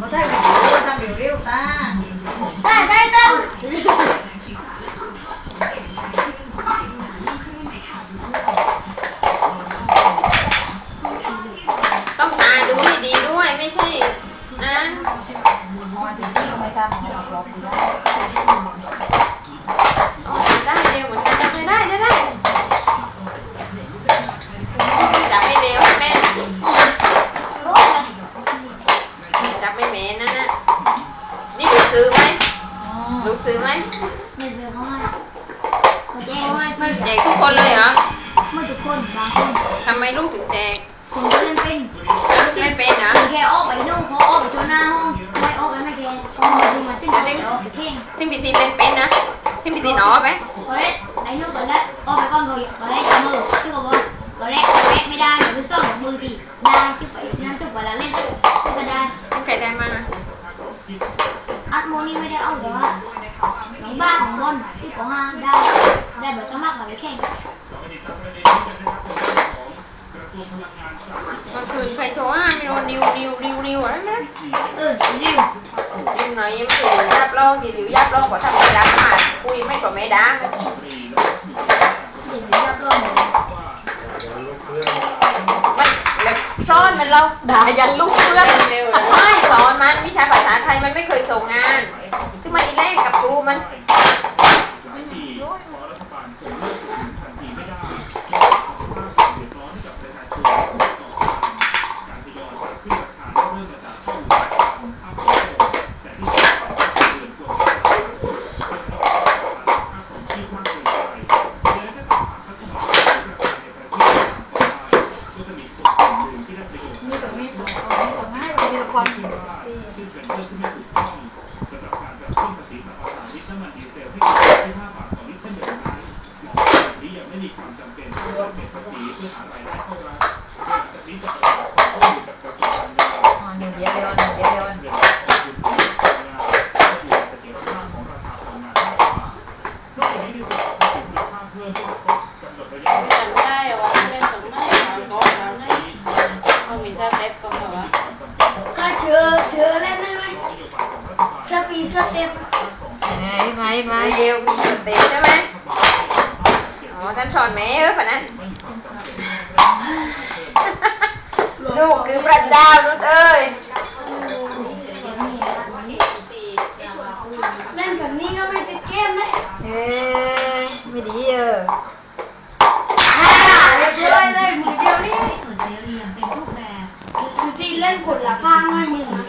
มาใช่วิดีโอทำเร็วๆตาได้ได้ต้องต้องตาดูให้ดีด้วยไม่ใช่นะพอถึงที่เราไม่ทำของเรากรอบดีแล้วอ๋อได้เร็วเหมือนกันจะได้จะได้จับให้เร็วให้แม่น จับไม่แม่นนั่นน่ะนี่ลูกซื้อไหมอ๋อลูกซื้อไหมไม่เจอเขาให้เขาแจ้งไม่ไม่แจกทุกคนเลยเหรอไม่ทุกคนบางคนทำไมลูกถึงแจกคนก็เล่นเป็นแล้วลูกไม่เป็นเหรอแค่ออกไปนู่นเขาออกไปจนหน้าห้องไม่ออกไปไม่แค่ออกมาดูมาตึ้งเดี๋ยวออกไปเข่งที่มีซีเล่นเป็นนะที่มีซีหนอไหมก็เล่นไอ้นู่นก็เล่นออกไปก่อนเขาก็เล่นกันเลยที่เขาบอกก็เล่นก็เล่นไม่ได้หรือซ่อมมือตีได้ที่ไปนั่นตุกเวลาเล่น ก็ได้ใครได้มาอัดโมนี่ไม่ได้เอาแต่ว่าน้องบ้าของบอลที่ของห้าได้ได้แบบสมัครมาเลยแข่งเมื่อคืนใครโทรหาไม่รู้ริวริวริวริวอะไรนะเออริวริวไหนยังไม่ถึงยับลองกี่ริวยับลองก็ทำไม่ได้มาคุยไม่ก็ไม่ได้ริวรับรองเลย มันมัน ซ่อนมันเราด่ายันลูกเพื่อนไม่สอนมันวิชาภาษาไทยมันไม่เคยส่งงาน ซึ่งมันอีแรกกับครูมัน นี่ตรงนี้เอาตรงให้ไปดูความดีซึ่งเป็นเรื่องที่ไม่ถูกต้องสำหรับการปรับขึ้นภาษีสรรพสามิตน้ำมันดีเซลที่ที่5บาทต่อลิตรเช่นเดียวกันแบบนี้ยังไม่มีความจำเป็นที่ต้องเก็บภาษีเพื่อหารายได้เข้ารัฐหลังจากนี้จะประสานข้อมูลกับกระทรวงการคลังอ๋อหนึ่งเดียวเดียวหนึ่งเดียวเดียวเงินกองทุนพลังงานและอยู่เสถียรภาพของราคาพลังงานมากกว่านอกจากนี้ในส่วนของภาษีมูลค่าเพิ่มที่กำหนดระยะเวลาจำได้ว่า ว่าก็เจอเจอเล่นได้ไหมสปีดสเต็ปไงไงไงมาเร็วมีสเต็ปใช่ไหมอ๋อท่านสอนแม่เออปะนั้นลูกคือพระเจ้าลูกเอ้ย เล่นแบบนี้ก็ไม่ติดเกมเลย เอ้ยไม่ดีเออ ฮ่าเรียบร้อยเลยมือเดียวนี่คือที่เล่ นคน